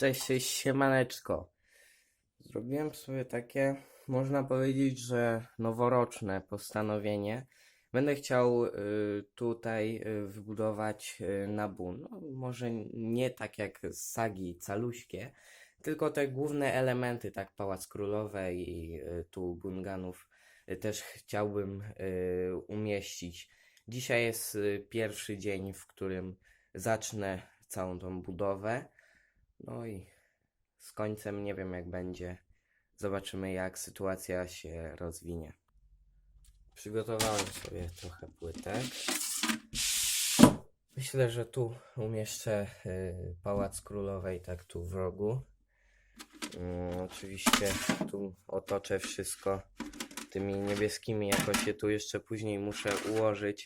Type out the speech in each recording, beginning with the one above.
Cześć, siemaneczko. Zrobiłem sobie takie, można powiedzieć, że noworoczne postanowienie. Będę chciał y, tutaj y, wybudować y, Nabu. No, może nie tak jak z sagi caluśkie, tylko te główne elementy, tak Pałac Królowej i y, tu Bunganów y, też chciałbym y, umieścić. Dzisiaj jest y, pierwszy dzień, w którym zacznę całą tą budowę. No i z końcem nie wiem jak będzie. Zobaczymy jak sytuacja się rozwinie. Przygotowałem sobie trochę płytek. Myślę, że tu umieszczę y, Pałac Królowej, tak tu w rogu. Mm, oczywiście tu otoczę wszystko tymi niebieskimi, jakoś je tu jeszcze później muszę ułożyć,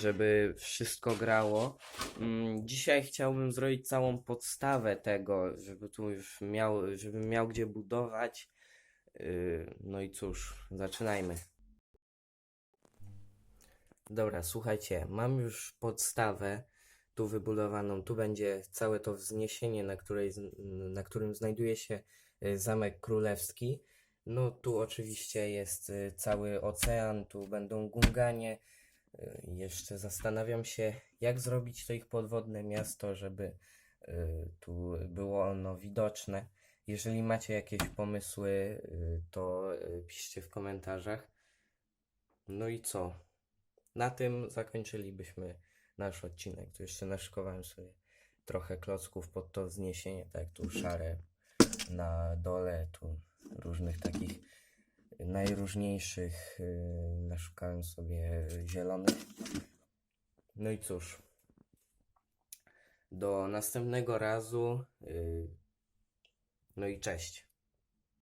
żeby wszystko grało. Mm, Dzisiaj chciałbym zrobić całą podstawę tego, żeby tu już miał, żebym miał gdzie budować. Yy, No i cóż, zaczynajmy. Dobra, słuchajcie, mam już podstawę tu wybudowaną. Tu będzie całe to wzniesienie, na, której, na którym znajduje się y, Zamek Królewski. No tu oczywiście jest y, cały ocean, tu będą gunganie. Y, Jeszcze zastanawiam się, jak zrobić to ich podwodne miasto, żeby y, tu było ono widoczne. Jeżeli macie jakieś pomysły, y, to piszcie w komentarzach. No i co? Na tym zakończylibyśmy nasz odcinek. Tu jeszcze naszykowałem sobie trochę klocków pod to wzniesienie, tak tu szare na dole, tu różnych takich najróżniejszych yy, naszukałem sobie zielonych. No i cóż, do następnego razu. Yy, no i cześć.